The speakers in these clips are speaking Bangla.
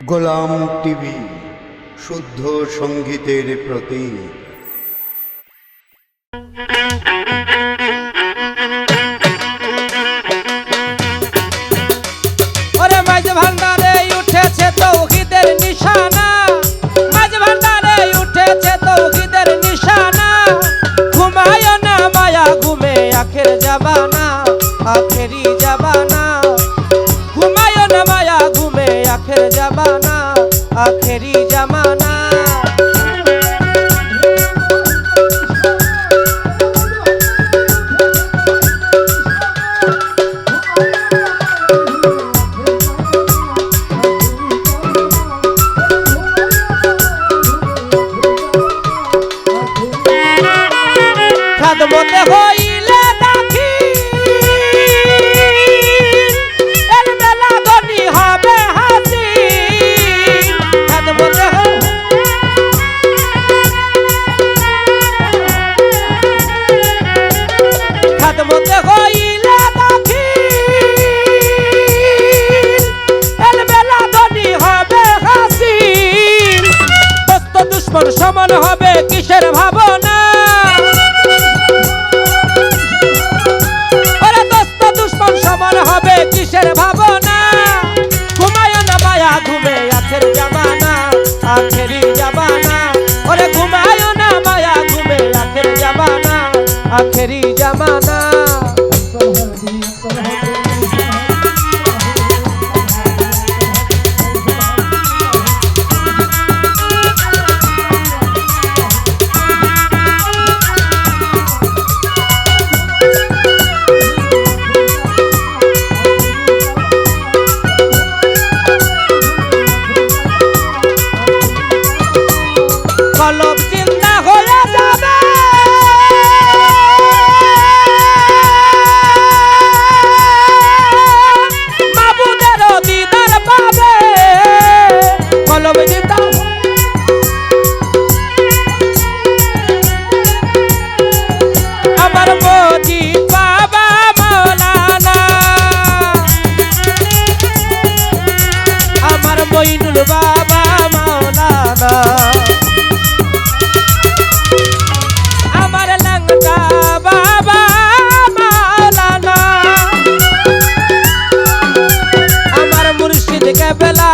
গোলাম টিভি শুদ্ধ সঙ্গীতের প্রতীক। জাবানা আখেরি জামানা খাদমতে দুশ্মন হবে কিসের ভাবনা? ওরে দোস্ত, দুশ্মন সমান হবে কিসের ভাবনা? ঘুমায় না মায়া, ঘুমে আখের জামানা, আখেরি জামানা। ওরে ঘুমায় না মায়া, ঘুমে আখের জামানা, আখেরি জামানা। বাবা মৌলানা আমার লঙ্কা বাবা মাওলানা। আমার মুর্শিদ কেবলা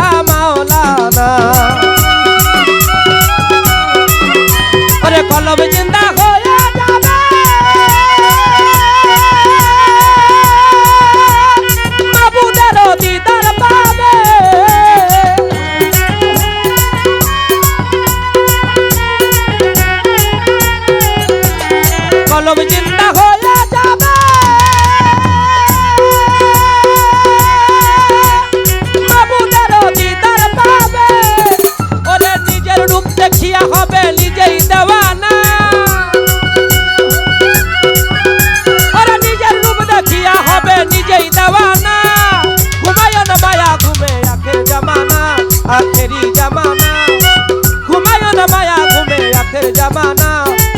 আখের জামানা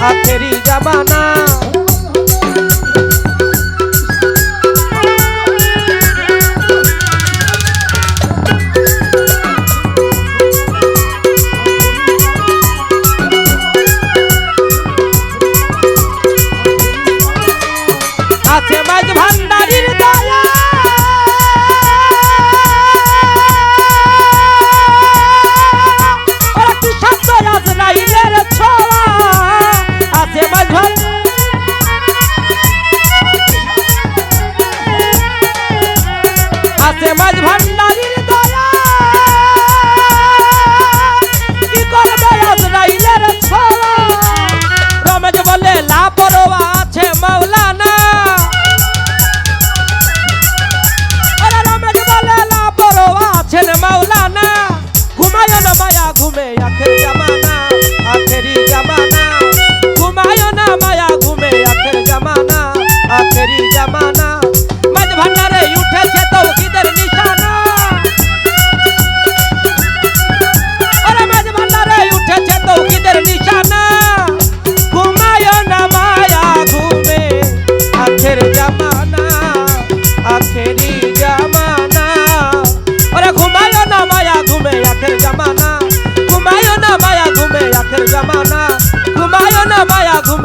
আখেরি জামানা। মাঝ ভান্ডারির দয়া। কি করবে আজরাইলের ছোঁয়া রমেশ বলে, লাপরোয়া আছে মাওলানা। রমেশ বলে, লাপরোয়া আছেন মাওলানা। ঘুমায় না মায়া, ঘুমে আখের জামানা আখেরি জামানা। ঘুমায় না ভান্ডারে উঠেছে তৌহিদের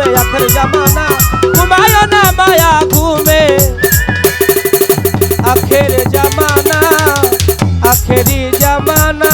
ঘুমে আখের জামানা ঘুমায় না মায়া ঘুমে। আখের জামানা আখেরি জামানা।